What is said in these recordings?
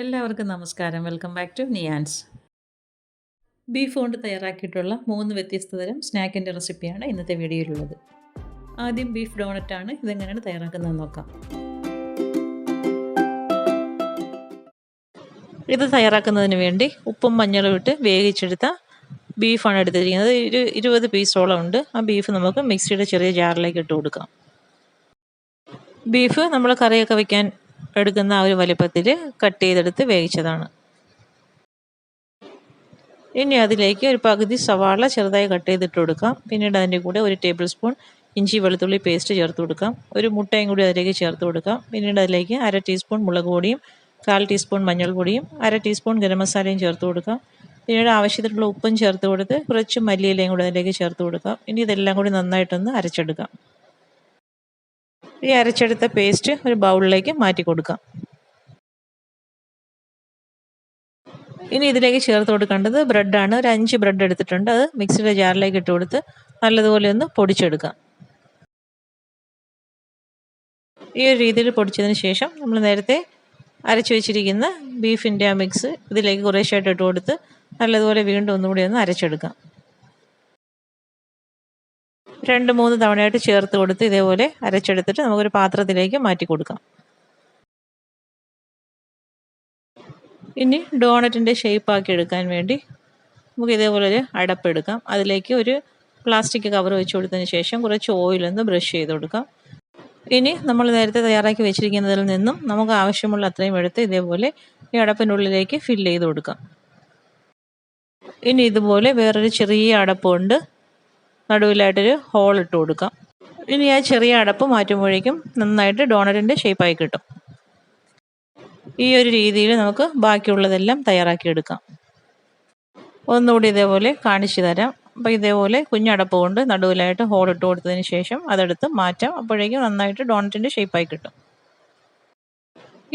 എല്ലാവർക്കും നമസ്കാരം. Welcome back to നിയാൻസ് beef കൊണ്ട് തയ്യാറാക്കിയിട്ടുള്ള മൂന്ന് വ്യത്യസ്ത തരം സ്നാക്കിന്റെ റെസിപ്പിയാണ് ഇന്നത്തെ വീഡിയോയിലുള്ളത്. ആദ്യം ബീഫ് ഡോണറ്റ് ഡോണറ്റാണ് ഇതെങ്ങനെയാണ് തയ്യാറാക്കുന്നത് നോക്കാം. ഇത് തയ്യാറാക്കുന്നതിന് വേണ്ടി ഉപ്പും മഞ്ഞളും ഇട്ട് വേവിച്ചെടുത്ത ബീഫാണ് എടുത്തിരിക്കുന്നത്. ഒരു ഇരുപത് പീസോളം ഉണ്ട്. ആ ബീഫ് നമുക്ക് മിക്സിയുടെ ചെറിയ ജാറിലേക്ക് ഇട്ട് കൊടുക്കാം. ബീഫ് നമ്മൾ കറിയൊക്കെ വയ്ക്കാൻ എടുക്കുന്ന ആ ഒരു വലിപ്പത്തിൽ കട്ട് ചെയ്തെടുത്ത് വേവിച്ചതാണ്. ഇനി അതിലേക്ക് ഒരു പകുതി സവാള ചെറുതായി കട്ട് ചെയ്തിട്ട് കൊടുക്കാം. പിന്നീട് അതിന്റെ കൂടെ ഒരു ടേബിൾ സ്പൂൺ ഇഞ്ചി വെളുത്തുള്ളി പേസ്റ്റ് ചേർത്ത് കൊടുക്കാം. ഒരു മുട്ടയും കൂടി അതിലേക്ക് ചേർത്ത് കൊടുക്കാം. പിന്നീട് അതിലേക്ക് അര ടീസ്പൂൺ മുളക് പൊടിയും കാൽ ടീസ്പൂൺ മഞ്ഞൾപ്പൊടിയും അര ടീസ്പൂൺ ഗരം മസാലയും ചേർത്ത് കൊടുക്കാം. പിന്നീട് ആവശ്യത്തിനുള്ള ഉപ്പും ചേർത്ത് കൊടുത്ത് കുറച്ച് മല്ലിയിലയും കൂടി അതിലേക്ക് ചേർത്ത് കൊടുക്കാം. ഇനി ഇതെല്ലാം കൂടി നന്നായിട്ടൊന്ന് അരച്ചെടുക്കാം. ഈ അരച്ചെടുത്ത പേസ്റ്റ് ഒരു ബൗളിലേക്ക് മാറ്റി കൊടുക്കാം. ഇനി ഇതിലേക്ക് ചേർത്ത് കൊടുക്കേണ്ടത് ബ്രെഡാണ്. ഒരു അഞ്ച് ബ്രെഡ് എടുത്തിട്ടുണ്ട്. അത് മിക്സിയുടെ ജാറിലേക്ക് ഇട്ട് കൊടുത്ത് നല്ലതുപോലെ ഒന്ന് പൊടിച്ചെടുക്കാം. ഈ ഒരു രീതിയിൽ പൊടിച്ചതിന് ശേഷം നമ്മൾ നേരത്തെ അരച്ചു വെച്ചിരിക്കുന്ന ബീഫിന്റെ ആ മിക്സ് ഇതിലേക്ക് കുറേശ്ശായിട്ട് ഇട്ട് കൊടുത്ത് നല്ലതുപോലെ വീണ്ടും ഒന്നുകൂടി ഒന്ന് അരച്ചെടുക്കാം. രണ്ട് മൂന്ന് തവണയായിട്ട് ചേർത്ത് കൊടുത്ത് ഇതേപോലെ അരച്ചെടുത്തിട്ട് നമുക്കൊരു പാത്രത്തിലേക്ക് മാറ്റി കൊടുക്കാം. ഇനി ഡോണറ്റിന്റെ ഷേപ്പാക്കി എടുക്കാൻ വേണ്ടി നമുക്ക് ഇതേപോലെ ഒരു അടപ്പെടുക്കാം അതിലേക്ക് ഒരു പ്ലാസ്റ്റിക് കവർ വെച്ച് കൊടുത്തതിന് ശേഷം കുറച്ച് ഓയിലൊന്ന് ബ്രഷ് ചെയ്ത് കൊടുക്കാം. ഇനി നമ്മൾ നേരത്തെ തയ്യാറാക്കി വെച്ചിരിക്കുന്നതിൽ നിന്നും നമുക്ക് ആവശ്യമുള്ള അത്രയും എടുത്ത് ഇതേപോലെ ഈ അടപ്പിനുള്ളിലേക്ക് ഫില്ല് ചെയ്ത് കൊടുക്കാം. ഇനി ഇതുപോലെ വേറൊരു ചെറിയ അടപ്പുണ്ട്. നടുവിലായിട്ടൊരു ഹോൾ ഇട്ട് കൊടുക്കാം. ഇനി ആ ചെറിയ അടപ്പ് മാറ്റുമ്പോഴേക്കും നന്നായിട്ട് ഡോണറ്റിന്റെ ഷേപ്പായി കിട്ടും. ഈ ഒരു രീതിയിൽ നമുക്ക് ബാക്കിയുള്ളതെല്ലാം തയ്യാറാക്കിയെടുക്കാം ഒന്നുകൂടി ഇതേപോലെ കാണിച്ചു തരാം. അപ്പോൾ ഇതേപോലെ കുഞ്ഞടപ്പ് കൊണ്ട് നടുവിലായിട്ട് ഹോൾ ഇട്ട് കൊടുത്തതിന് ശേഷം അതെടുത്ത് മാറ്റാം. അപ്പോഴേക്കും നന്നായിട്ട് ഡോണറ്റിന്റെ ഷേപ്പായി കിട്ടും.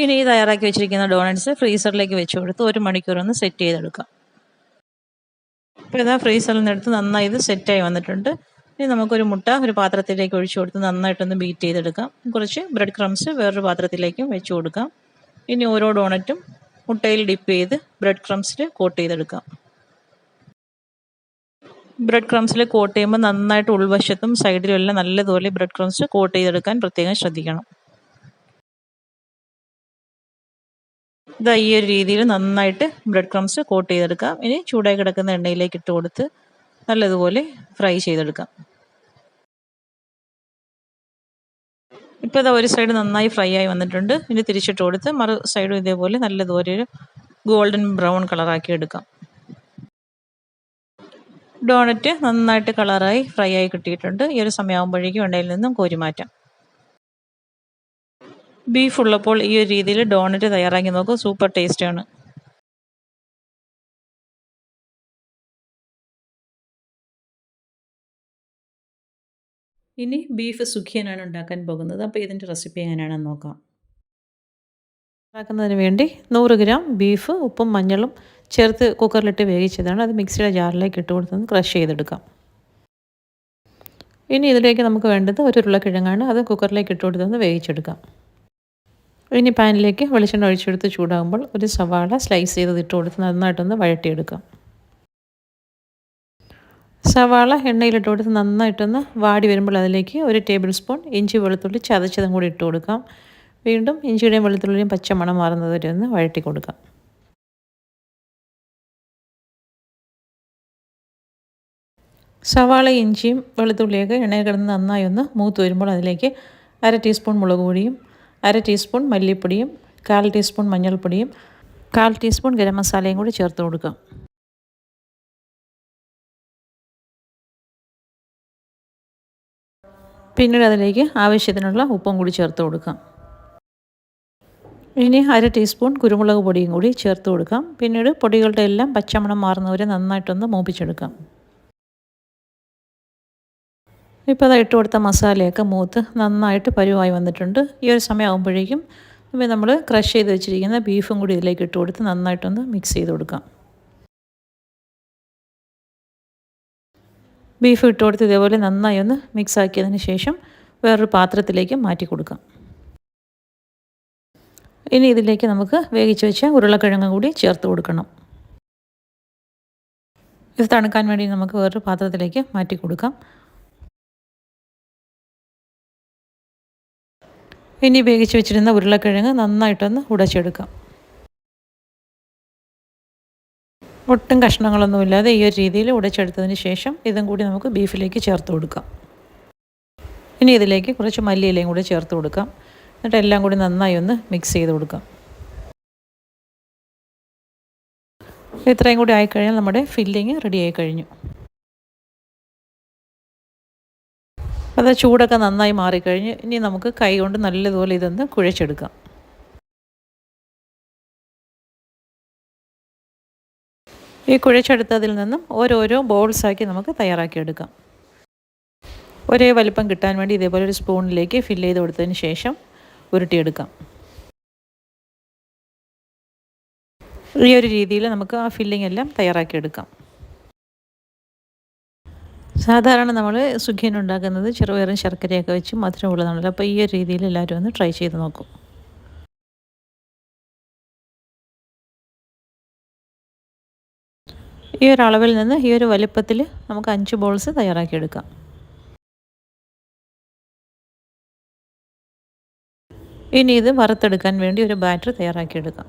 ഇനി ഈ തയ്യാറാക്കി വെച്ചിരിക്കുന്ന ഡോണറ്റ്സ് ഫ്രീസറിലേക്ക് വെച്ച് കൊടുത്ത് ഒരു മണിക്കൂർ ഒന്ന് സെറ്റ് ചെയ്തെടുക്കാം. അപ്പോൾ ഇതാ ഫ്രീസറിൽ നിന്ന് എടുത്ത് നന്നായി ഇത് സെറ്റായി വന്നിട്ടുണ്ട്. ഇനി നമുക്കൊരു മുട്ട ഒരു പാത്രത്തിലേക്ക് ഒഴിച്ചു കൊടുത്ത് നന്നായിട്ടൊന്ന് ബീറ്റ് ചെയ്തെടുക്കാം. കുറച്ച് ബ്രെഡ് ക്രംസ് വേറൊരു പാത്രത്തിലേക്കും വെച്ച് കൊടുക്കാം. ഇനി ഓരോ ഡോണറ്റും മുട്ടയിൽ ഡിപ്പ് ചെയ്ത് ബ്രെഡ് ക്രംസിൽ കോട്ട് ചെയ്തെടുക്കാം. ബ്രെഡ് ക്രംസിൽ കോട്ട് ചെയ്യുമ്പോൾ നന്നായിട്ട് ഉൾവശത്തും സൈഡിലും എല്ലാം നല്ലതുപോലെ ബ്രെഡ് ക്രംസ് കോട്ട് ചെയ്തെടുക്കാൻ പ്രത്യേകം ശ്രദ്ധിക്കണം. ഇതാ ഈ ഒരു രീതിയിൽ നന്നായിട്ട് ബ്രെഡ് ക്രംസ് കോട്ട് ചെയ്തെടുക്കാം. ഇനി ചൂടായി കിടക്കുന്ന എണ്ണയിലേക്ക് ഇട്ട് കൊടുത്ത് നല്ലതുപോലെ ഫ്രൈ ചെയ്തെടുക്കാം. ഇപ്പോൾ ഇതാ ഒരു സൈഡ് നന്നായി ഫ്രൈ ആയി വന്നിട്ടുണ്ട്. ഇനി തിരിച്ചിട്ട് കൊടുത്ത് മറു സൈഡും ഇതേപോലെ നല്ലതുപോലെ ഒരു ഗോൾഡൻ ബ്രൗൺ കളറാക്കി എടുക്കാം. ഡോണറ്റ് നന്നായിട്ട് കളറായി ഫ്രൈ ആയി കിട്ടിയിട്ടുണ്ട്. ഈ ഒരു സമയമാകുമ്പോഴേക്കും എണ്ണയിൽ നിന്നും കോരി മാറ്റാം. ബീഫ് ഉള്ളപ്പോൾ ഈ ഒരു രീതിയിൽ ഡോണറ്റ് തയ്യാറാക്കി നോക്കും. സൂപ്പർ ടേസ്റ്റാണ് ഇനി ബീഫ് സുഖിയനാണ് ഉണ്ടാക്കാൻ പോകുന്നത്. അപ്പോൾ ഇതിന്റെ റെസിപ്പി എങ്ങനെയാണെന്ന് നോക്കാം. ഉണ്ടാക്കുന്നതിന് വേണ്ടി നൂറ് ഗ്രാം ബീഫ് ഉപ്പും മഞ്ഞളും ചേർത്ത് കുക്കറിലിട്ട് വേവിച്ചതാണ്. അത് മിക്സിയുടെ ജാറിലേക്ക് ഇട്ട് കൊടുത്തൊന്ന് ക്രഷ് ചെയ്തെടുക്കാം. ഇനി ഇതിലേക്ക് നമുക്ക് വേണ്ടത് ഒരു ഉരുളക്കിഴങ്ങാണ്. അത് കുക്കറിലേക്ക് ഇട്ട് കൊടുത്തൊന്ന് വേവിച്ചെടുക്കാം. ഇനി പാനിലേക്ക് വെളിച്ചെണ്ണ ഒഴിച്ചെടുത്ത് ചൂടാകുമ്പോൾ ഒരു സവാള സ്ലൈസ് ചെയ്ത് ഇട്ട് കൊടുത്ത് നന്നായിട്ടൊന്ന് വഴട്ടിയെടുക്കാം സവാള എണ്ണയിലിട്ട് കൊടുത്ത് നന്നായിട്ടൊന്ന് വാടി വരുമ്പോൾ അതിലേക്ക് ഒരു ടേബിൾ സ്പൂൺ ഇഞ്ചി വെളുത്തുള്ളി ചതച്ചതും കൂടി ഇട്ട് കൊടുക്കാം. വീണ്ടും ഇഞ്ചിയുടെയും വെളുത്തുള്ളിയും പച്ചമണം മാറുന്നത് വരെ ഒന്ന് വഴറ്റി കൊടുക്കാം. സവാള ഇഞ്ചിയും വെളുത്തുള്ളിയൊക്കെ എണ്ണയിൽ കിടന്ന് നന്നായി ഒന്ന് മൂത്ത് വരുമ്പോൾ അതിലേക്ക് അര ടീസ്പൂൺ മുളക് പൊടിയും അര ടീസ്പൂൺ മല്ലിപ്പൊടിയും കാൽ ടീസ്പൂൺ മഞ്ഞൾപ്പൊടിയും കാൽ ടീസ്പൂൺ ഗരം മസാലയും കൂടി ചേർത്ത് കൊടുക്കാം. പിന്നീട് അതിലേക്ക് ആവശ്യത്തിനുള്ള ഉപ്പും കൂടി ചേർത്ത് കൊടുക്കാം. ഇനി അര ടീസ്പൂൺ കുരുമുളക് പൊടിയും കൂടി ചേർത്ത് കൊടുക്കാം. പിന്നീട് പൊടികളുടെ എല്ലാം പച്ചമണം മാറുന്നവരെ നന്നായിട്ടൊന്ന് മൂപ്പിച്ചെടുക്കാം. ഇപ്പോൾ അത് ഇട്ട് കൊടുത്ത മസാലയൊക്കെ മൂത്ത് നന്നായിട്ട് പരുവായി വന്നിട്ടുണ്ട്. ഈ ഒരു സമയമാകുമ്പോഴേക്കും ആകുമ്പോഴേക്കും നമ്മൾ ക്രഷ് ചെയ്ത് വെച്ചിരിക്കുന്ന ബീഫും കൂടി ഇതിലേക്ക് ഇട്ട് കൊടുത്ത് നന്നായിട്ടൊന്ന് മിക്സ് ചെയ്ത് കൊടുക്കാം. ബീഫ് ഇട്ട് കൊടുത്ത് ഇതേപോലെ നന്നായി ഒന്ന് മിക്സ് ആക്കിയതിന് ശേഷം വേറൊരു പാത്രത്തിലേക്ക് മാറ്റി കൊടുക്കാം. ഇനി ഇതിലേക്ക് നമുക്ക് വേവിച്ച് വെച്ച ഉരുളക്കിഴങ്ങ് കൂടി ചേർത്ത് കൊടുക്കണം. ഇത് തണുക്കാൻ വേണ്ടി നമുക്ക് വേറൊരു പാത്രത്തിലേക്ക് മാറ്റി കൊടുക്കാം. ഇനി വേവിച്ച് വെച്ചിരുന്ന ഉരുളക്കിഴങ്ങ് നന്നായിട്ടൊന്ന് ഉടച്ചെടുക്കാം. ഒട്ടും കഷ്ണങ്ങളൊന്നുമില്ലാതെ ഈ ഒരു രീതിയിൽ ഉടച്ചെടുത്തതിന് ശേഷം ഇതും കൂടി നമുക്ക് ബീഫിലേക്ക് ചേർത്ത് കൊടുക്കാം. ഇനി ഇതിലേക്ക് കുറച്ച് മല്ലിയിലയും കൂടി ചേർത്ത് കൊടുക്കാം. എന്നിട്ട് എല്ലാം കൂടി നന്നായി ഒന്ന് മിക്സ് ചെയ്ത് കൊടുക്കാം. ഇത്രയും കൂടി ആയിക്കഴിഞ്ഞാൽ നമ്മുടെ ഫില്ലിങ് റെഡി ആയി കഴിഞ്ഞു. അത് ചൂടൊക്കെ നന്നായി മാറിക്കഴിഞ്ഞ് ഇനി നമുക്ക് കൈ കൊണ്ട് നല്ലതുപോലെ ഇതൊന്ന് കുഴച്ചെടുക്കാം. ഈ കുഴച്ചെടുത്തതിൽ നിന്നും ഓരോരോ ബോൾസാക്കി നമുക്ക് തയ്യാറാക്കിയെടുക്കാം. ഒരേ വലിപ്പം കിട്ടാൻ വേണ്ടി ഇതേപോലെ ഒരു സ്പൂണിലേക്ക് ഫില്ല് ചെയ്ത് കൊടുത്തതിന് ശേഷം ഉരുട്ടിയെടുക്കാം. ഈ ഒരു രീതിയിൽ നമുക്ക് ആ ഫില്ലിംഗ് എല്ലാം തയ്യാറാക്കിയെടുക്കാം. സാധാരണ നമ്മൾ സുഖിയൻ ഉണ്ടാക്കുന്നത് ചെറുപയറും ശർക്കരയൊക്കെ വെച്ച് മധുരം ഉള്ളതാണല്ലോ അപ്പോൾ ഈ ഒരു രീതിയിൽ എല്ലാവരും ഒന്ന് ട്രൈ ചെയ്ത് നോക്കും. ഈ ഒരു അളവിൽ നിന്ന് ഈ ഒരു വലിപ്പത്തിൽ നമുക്ക് അഞ്ച് ബോൾസ് തയ്യാറാക്കിയെടുക്കാം ഇനി ഇത് വറുത്തെടുക്കാൻ വേണ്ടി ഒരു ബാറ്റർ തയ്യാറാക്കിയെടുക്കാം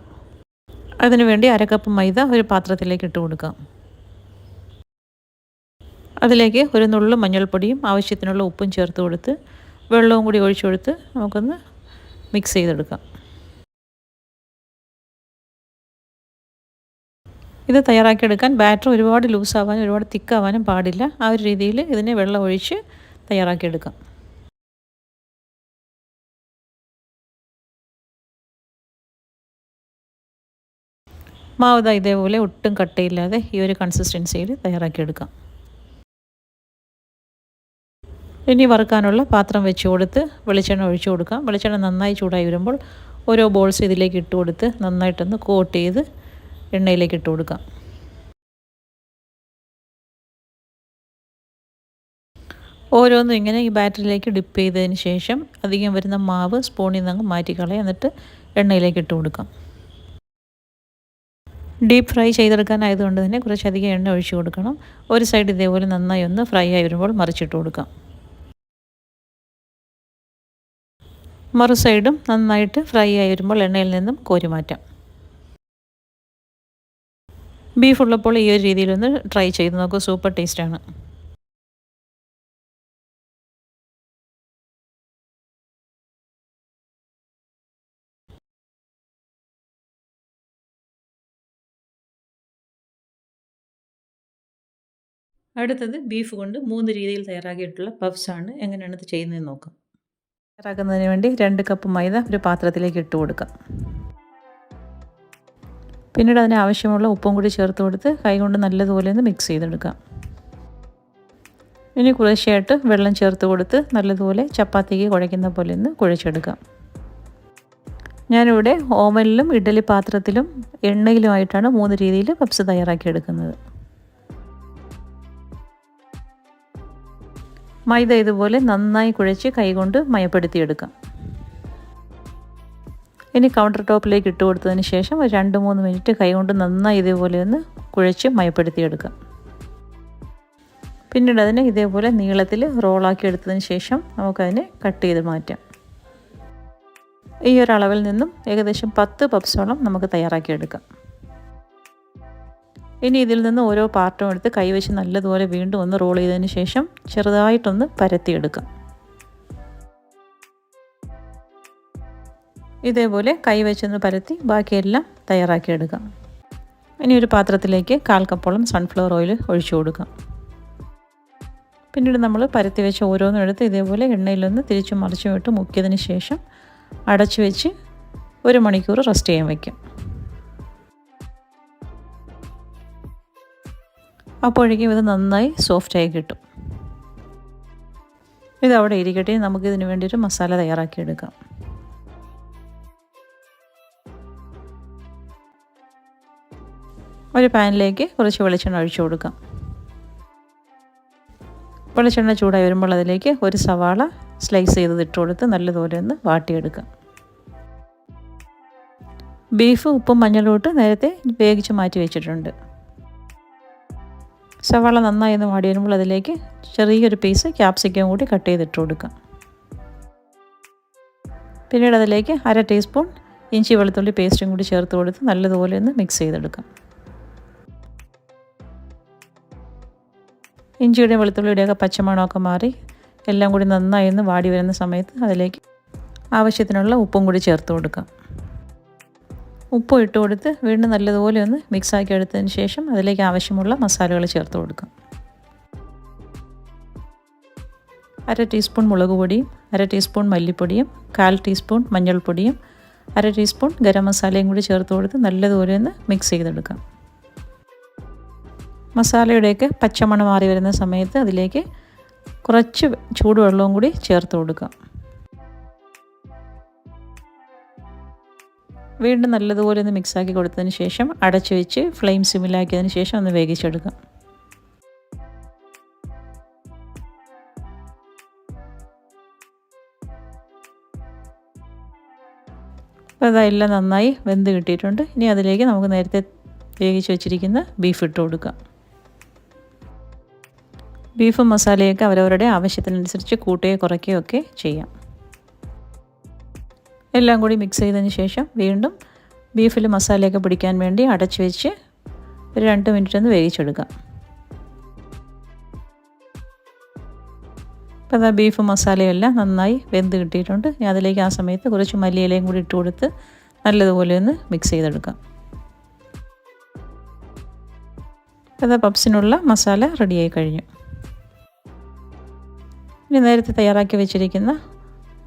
അതിനുവേണ്ടി അര കപ്പ് മൈദ ഒരു പാത്രത്തിലേക്ക് ഇട്ട് കൊടുക്കാം. അതിലേക്ക് ഒരു നുള്ളു മഞ്ഞൾപ്പൊടിയും ആവശ്യത്തിനുള്ള ഉപ്പും ചേർത്ത് കൊടുത്ത് വെള്ളവും കൂടി ഒഴിച്ചു കൊടുത്ത് നമുക്കൊന്ന് മിക്സ് ചെയ്തെടുക്കാം. ഇത് തയ്യാറാക്കിയെടുക്കാൻ ബാറ്റർ ഒരുപാട് ലൂസാവാനും ഒരുപാട് തിക്കാവാനും പാടില്ല. ആ ഒരു രീതിയിൽ ഇതിനെ വെള്ളം ഒഴിച്ച് തയ്യാറാക്കിയെടുക്കാം. മാവ് ഇതേപോലെ ഒട്ടും കട്ടയില്ലാതെ ഈ ഒരു കൺസിസ്റ്റൻസിയിൽ തയ്യാറാക്കിയെടുക്കാം. ഇനി വറുക്കാനുള്ള പാത്രം വെച്ച് കൊടുത്ത് വെളിച്ചെണ്ണ ഒഴിച്ചു കൊടുക്കാം. വെളിച്ചെണ്ണ നന്നായി ചൂടായി വരുമ്പോൾ ഓരോ ബോൾസ് ഇതിലേക്ക് ഇട്ട് കൊടുത്ത് നന്നായിട്ടൊന്ന് കോട്ട് ചെയ്ത് എണ്ണയിലേക്ക് ഇട്ട് കൊടുക്കാം. ഓരോന്നും ഇങ്ങനെ ഈ ബാറ്ററിലേക്ക് ഡിപ്പ് ചെയ്തതിന് ശേഷം അധികം വരുന്ന മാവ് സ്പൂണിൽ നിന്ന് അങ്ങ് മാറ്റിക്കളയാം എന്നിട്ട് എണ്ണയിലേക്ക് ഇട്ട് കൊടുക്കാം. ഡീപ്പ് ഫ്രൈ ചെയ്തെടുക്കാനായതുകൊണ്ട് തന്നെ കുറച്ചധികം എണ്ണ ഒഴിച്ചു കൊടുക്കണം. ഒരു സൈഡ് ഇതേപോലെ നന്നായി ഒന്ന് ഫ്രൈ ആയി വരുമ്പോൾ മറിച്ചിട്ട് കൊടുക്കാം. മറു സൈഡും നന്നായിട്ട് ഫ്രൈ ആയി വരുമ്പോൾ എണ്ണയിൽ നിന്നും കോരി മാറ്റാം. ബീഫ് ഉള്ളപ്പോൾ ഈ ഒരു രീതിയിലൊന്ന് ട്രൈ ചെയ്ത് നോക്കൂ. സൂപ്പർ ടേസ്റ്റാണ് അടുത്തത് ബീഫ് കൊണ്ട് മൂന്ന് രീതിയിൽ തയ്യാറാക്കിയിട്ടുള്ള പഫ്സാണ് എങ്ങനെയാണ് ഇത് ചെയ്യുന്നതെന്ന് നോക്കാം. തയ്യാറാക്കുന്നതിന് വേണ്ടി രണ്ട് കപ്പ് മൈദ ഒരു പാത്രത്തിലേക്ക് ഇട്ട് കൊടുക്കാം. പിന്നീട് അതിന് ആവശ്യമുള്ള ഉപ്പും കൂടി ചേർത്ത് കൊടുത്ത് കൈകൊണ്ട് നല്ലതുപോലെ ഒന്ന് മിക്സ് ചെയ്തെടുക്കാം. ഇനി കുറേശ്ശായിട്ട് വെള്ളം ചേർത്ത് കൊടുത്ത് നല്ലതുപോലെ ചപ്പാത്തിക്ക് കുഴയ്ക്കുന്ന പോലെ ഒന്ന് കുഴച്ചെടുക്കാം. ഞാനിവിടെ ഓവനിലും ഇഡലി പാത്രത്തിലും എണ്ണയിലുമായിട്ടാണ് മൂന്ന് രീതിയിൽ പപ്സ് തയ്യാറാക്കിയെടുക്കുന്നത്. മൈദ ഇതുപോലെ നന്നായി കുഴച്ച് കൈകൊണ്ട് മയപ്പെടുത്തിയെടുക്കാം. ഇനി കൗണ്ടർ ടോപ്പിലേക്ക് ഇട്ട് കൊടുത്തതിന് ശേഷം ഒരു രണ്ട് മൂന്ന് മിനിറ്റ് കൈകൊണ്ട് നന്നായി ഇതേപോലെ ഒന്ന് കുഴച്ച് മയപ്പെടുത്തിയെടുക്കാം. പിന്നീട് അതിനെ ഇതേപോലെ നീളത്തിൽ റോളാക്കി എടുത്തതിന് ശേഷം നമുക്കതിനെ കട്ട് ചെയ്ത് മാറ്റാം. ഈ ഒരു അളവിൽ നിന്നും ഏകദേശം പത്ത് പപ്സോളം നമുക്ക് തയ്യാറാക്കിയെടുക്കാം. ഇനി ഇതിൽ നിന്ന് ഓരോ പാർട്ടും എടുത്ത് കൈവച്ച് നല്ലതുപോലെ വീണ്ടും ഒന്ന് റോൾ ചെയ്തതിന് ശേഷം ചെറുതായിട്ടൊന്ന് പരത്തിയെടുക്കാം. ഇതേപോലെ കൈവച്ചൊന്ന് പരത്തി ബാക്കിയെല്ലാം തയ്യാറാക്കിയെടുക്കാം. ഇനി ഒരു പാത്രത്തിലേക്ക് കാൽ കപ്പോളം സൺഫ്ലവർ ഓയിൽ ഒഴിച്ചു കൊടുക്കാം. പിന്നീട് നമ്മൾ പരത്തി വെച്ച് ഓരോന്നും എടുത്ത് ഇതേപോലെ എണ്ണയിലൊന്ന് തിരിച്ചു മറിച്ചും ഇട്ട് മുക്കിയതിന് ശേഷം അടച്ചു വെച്ച് ഒരു മണിക്കൂർ റെസ്റ്റ് ചെയ്യാൻ വയ്ക്കും അപ്പോഴേക്കും ഇത് നന്നായി സോഫ്റ്റായി കിട്ടും. ഇത് അവിടെ ഇരിക്കട്ടെ നമുക്കിതിന് വേണ്ടിയിട്ട് മസാല തയ്യാറാക്കിയെടുക്കാം. ഒരു പാനിലേക്ക് കുറച്ച് വെളിച്ചെണ്ണ ഒഴിച്ചു കൊടുക്കാം. വെളിച്ചെണ്ണ ചൂടായി വരുമ്പോൾ അതിലേക്ക് ഒരു സവാള സ്ലൈസ് ചെയ്ത് ഇട്ട് കൊടുത്ത് നല്ലതുപോലെ ഒന്ന് വാട്ടിയെടുക്കാം. ബീഫ് ഉപ്പും മഞ്ഞളും നേരത്തെ വേവിച്ച് മാറ്റി വെച്ചിട്ടുണ്ട്. സവാള നന്നായി ഒന്ന് വാടി വരുമ്പോൾ അതിലേക്ക് ചെറിയൊരു പീസ് ക്യാപ്സിക്കം കൂടി കട്ട് ചെയ്തിട്ട് കൊടുക്കാം. പിന്നീട് അതിലേക്ക് അര ടീസ്പൂൺ ഇഞ്ചി വെളുത്തുള്ളി പേസ്റ്റും കൂടി ചേർത്ത് കൊടുത്ത് നല്ലതുപോലെ ഒന്ന് മിക്സ് ചെയ്തെടുക്കാം. ഇഞ്ചിയുടെയും വെളുത്തുള്ളിയുടെയൊക്കെ പച്ചമണമൊക്കെ മാറി എല്ലാം കൂടി നന്നായി ഒന്ന് വാടി വരുന്ന സമയത്ത് അതിലേക്ക് ആവശ്യത്തിനുള്ള ഉപ്പും കൂടി ചേർത്ത് കൊടുക്കാം. ഉപ്പ് ഇട്ട് കൊടുത്ത് വീണ്ടും നല്ലതുപോലെ ഒന്ന് മിക്സാക്കി എടുത്തതിന് ശേഷം അതിലേക്ക് ആവശ്യമുള്ള മസാലകൾ ചേർത്ത് കൊടുക്കാം. അര ടീസ്പൂൺ മുളക് പൊടിയും അര ടീസ്പൂൺ മല്ലിപ്പൊടിയും കാൽ ടീസ്പൂൺ മഞ്ഞൾപ്പൊടിയും അര ടീസ്പൂൺ ഗരം മസാലയും കൂടി ചേർത്ത് കൊടുത്ത് നല്ലതുപോലെ ഒന്ന് മിക്സ് ചെയ്തെടുക്കാം. മസാലയുടെയൊക്കെ പച്ചമണം മാറി വരുന്ന സമയത്ത് അതിലേക്ക് കുറച്ച് ചൂടുവെള്ളവും കൂടി ചേർത്ത് കൊടുക്കാം. വീണ്ടും നല്ലതുപോലെ ഒന്ന് മിക്സാക്കി കൊടുത്തതിന് ശേഷം അടച്ചു വെച്ച് ഫ്ലെയിം സിമിലാക്കിയതിന് ശേഷം ഒന്ന് വേവിച്ചെടുക്കാം. അപ്പോൾ അതെല്ലാം നന്നായി വെന്ത് കിട്ടിയിട്ടുണ്ട്. ഇനി അതിലേക്ക് നമുക്ക് നേരത്തെ വേവിച്ച് വെച്ചിരിക്കുന്ന ബീഫ് ഇട്ട് കൊടുക്കാം. ബീഫും മസാലയൊക്കെ അവരവരുടെ ആവശ്യത്തിനനുസരിച്ച് കൂട്ടുകയോ കുറയ്ക്കുകയോ ഒക്കെ ചെയ്യാം. എല്ലാം കൂടി മിക്സ് ചെയ്തതിന് ശേഷം വീണ്ടും ബീഫിൽ മസാലയൊക്കെ പിടിക്കാൻ വേണ്ടി അടച്ചു വെച്ച് ഒരു രണ്ട് മിനിറ്റ് ഒന്ന് വേവിച്ചെടുക്കാം അപ്പോൾ അതാ ബീഫ് മസാലയെല്ലാം നന്നായി വെന്ത് കിട്ടിയിട്ടുണ്ട്. ഞാൻ അതിലേക്ക് ആ സമയത്ത് കുറച്ച് മല്ലിയിലയും കൂടി ഇട്ട് കൊടുത്ത് നല്ലതുപോലെ ഒന്ന് മിക്സ് ചെയ്തെടുക്കാം അതാ പപ്സിനുള്ള മസാല റെഡിയായി കഴിഞ്ഞു. ഇനി നേരത്തെ തയ്യാറാക്കി വെച്ചിരിക്കുന്ന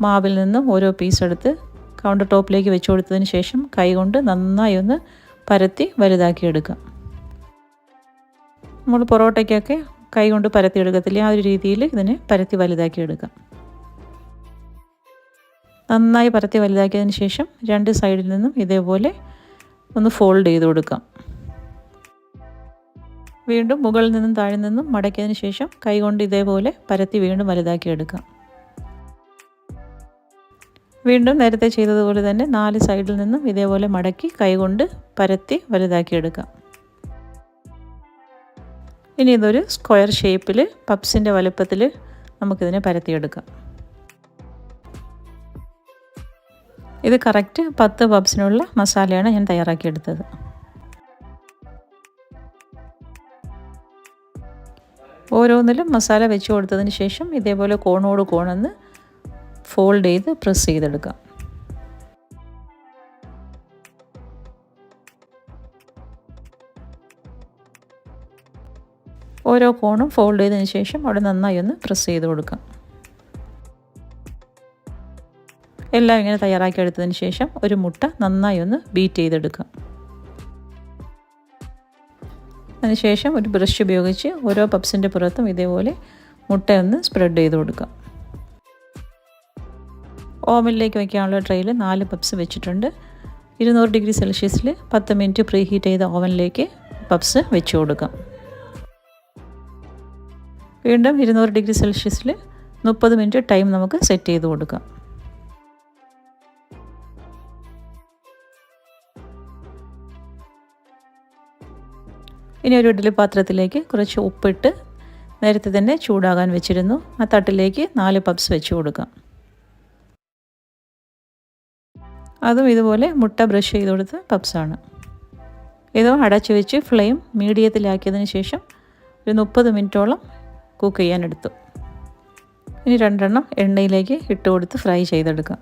മാവിൽ നിന്നും ഓരോ പീസ് എടുത്ത് കൗണ്ടർ ടോപ്പിലേക്ക് വെച്ച് കൊടുത്തതിന് ശേഷം കൈകൊണ്ട് നന്നായി ഒന്ന് പരത്തി വലുതാക്കി എടുക്കുക. നമ്മൾ പൊറോട്ടയ്ക്കൊക്കെ കൈ കൊണ്ട് പരത്തി എടുക്കത്തില്ല ആ ഒരു രീതിയിൽ ഇതിനെ പരത്തി വലുതാക്കി എടുക്കാം നന്നായി പരത്തി വലുതാക്കിയതിന് ശേഷം രണ്ട് സൈഡിൽ നിന്നും ഇതേപോലെ ഒന്ന് ഫോൾഡ് ചെയ്ത് കൊടുക്കാം വീണ്ടും മുകളിൽ നിന്നും താഴെ നിന്നും മടക്കിയതിന് ശേഷം കൈകൊണ്ട് ഇതേപോലെ പരത്തി വീണ്ടും വലുതാക്കി എടുക്കാം വീണ്ടും നേരത്തെ ചെയ്തതുപോലെ തന്നെ നാല് സൈഡിൽ നിന്നും ഇതേപോലെ മടക്കി കൈകൊണ്ട് പരത്തി വലുതാക്കി എടുക്കാം ഇനി ഇതൊരു സ്ക്വയർ ഷേപ്പിൽ പപ്സിന്റെ വലുപ്പത്തിൽ നമുക്കിതിനെ പരത്തിയെടുക്കാം. ഇത് കറക്റ്റ് പത്ത് പബ്സിനുള്ള മസാലയാണ് ഞാൻ തയ്യാറാക്കിയെടുത്തത്. ഓരോന്നിലും മസാല വെച്ച് കൊടുത്തതിന് ശേഷം ഇതേപോലെ കോണോട് കോണെന്ന് ഫോൾഡ് ചെയ്ത് പ്രസ് ചെയ്തെടുക്കാം. ഓരോ കോണും ഫോൾഡ് ചെയ്തതിന് ശേഷം അവിടെ നന്നായി ഒന്ന് പ്രസ് ചെയ്ത് കൊടുക്കാം. എല്ലാം ഇങ്ങനെ തയ്യാറാക്കി എടുത്തതിന് ശേഷം ഒരു മുട്ട നന്നായി ഒന്ന് ബീറ്റ് ചെയ്തെടുക്കാം. അതിനുശേഷം ഒരു ബ്രഷ് ഉപയോഗിച്ച് ഓരോ പപ്സിന്റെ പുറത്തും ഇതേപോലെ മുട്ടയൊന്ന് സ്പ്രെഡ് ചെയ്ത് കൊടുക്കാം. ഓവനിലേക്ക് വയ്ക്കാനുള്ള ട്രെയിൽ നാല് പപ്സ് വെച്ചിട്ടുണ്ട്. ഇരുന്നൂറ് ഡിഗ്രി സെൽഷ്യസിൽ പത്ത് മിനിറ്റ് പ്രീ ഹീറ്റ് ചെയ്ത ഓവനിലേക്ക് പപ്സ് വെച്ച് കൊടുക്കാം. വീണ്ടും ഇരുന്നൂറ് ഡിഗ്രി സെൽഷ്യസിൽ മുപ്പത് മിനിറ്റ് ടൈം നമുക്ക് സെറ്റ് ചെയ്ത് കൊടുക്കാം. ഇനി ഒരു ഇഡ്ഡലി പാത്രത്തിലേക്ക് കുറച്ച് ഉപ്പിട്ട് നേരത്തെ തന്നെ ചൂടാകാൻ വെച്ചിരുന്നു. ആ തട്ടിലേക്ക് നാല് പപ്സ് വെച്ച് കൊടുക്കാം. അതും ഇതുപോലെ മുട്ട ബ്രഷ് ചെയ്ത് കൊടുത്ത് പപ്സാണ് ഇതും അടച്ചു വെച്ച് ഫ്ലെയിം മീഡിയത്തിലാക്കിയതിന് ശേഷം ഒരു മുപ്പത് മിനിറ്റോളം കുക്ക് ചെയ്യാനെടുത്തു ഇനി രണ്ടെണ്ണം എണ്ണയിലേക്ക് ഇട്ട് കൊടുത്ത് ഫ്രൈ ചെയ്തെടുക്കാം.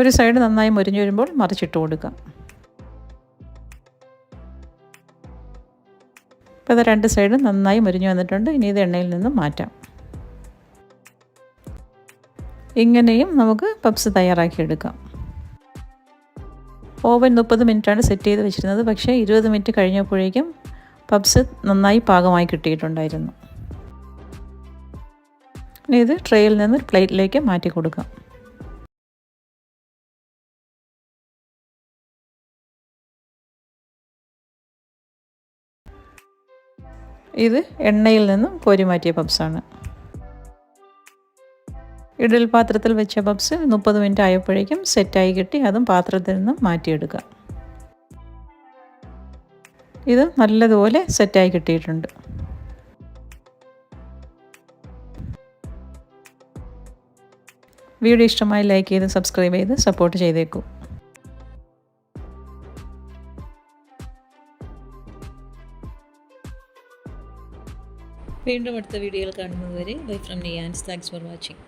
ഒരു സൈഡ് നന്നായി മുരിഞ്ഞു വരുമ്പോൾ മറിച്ചിട്ട് കൊടുക്കാം. ഇപ്പോൾ രണ്ട് സൈഡും നന്നായി മുരിഞ്ഞു വന്നിട്ടുണ്ട്. ഇനി ഇത് എണ്ണയിൽ നിന്നും മാറ്റാം. ഇങ്ങനെയും നമുക്ക് പപ്സ് തയ്യാറാക്കിയെടുക്കാം. ഓവൻ മുപ്പത് മിനിറ്റാണ് സെറ്റ് ചെയ്ത് വെച്ചിരുന്നത്. പക്ഷേ ഇരുപത് മിനിറ്റ് കഴിഞ്ഞപ്പോഴേക്കും പപ്സ് നന്നായി പാകമായി കിട്ടിയിട്ടുണ്ടായിരുന്നു. ഇനി ഇത് ട്രേയിൽ നിന്ന് പ്ലേറ്റിലേക്ക് മാറ്റി കൊടുക്കാം. ഇത് എണ്ണയിൽ നിന്നും കോരി മാറ്റിയ പപ്സാണ്. ഇഡൽ പാത്രത്തിൽ വെച്ച ബബ്സ് മുപ്പത് മിനിറ്റ് ആയപ്പോഴേക്കും സെറ്റായി കിട്ടി. അതും പാത്രത്തിൽ നിന്ന് മാറ്റിയെടുക്കുക. ഇത് നല്ലതുപോലെ സെറ്റായി കിട്ടിയിട്ടുണ്ട്. വീഡിയോ ഇഷ്ടമായി ലൈക്ക് ചെയ്ത് സബ്സ്ക്രൈബ് ചെയ്ത് സപ്പോർട്ട് ചെയ്തേക്കൂ. വീണ്ടും അടുത്ത വീഡിയോയിൽ കാണുന്നതുവരെ bye from നിയാൻസ്. Thanks for watching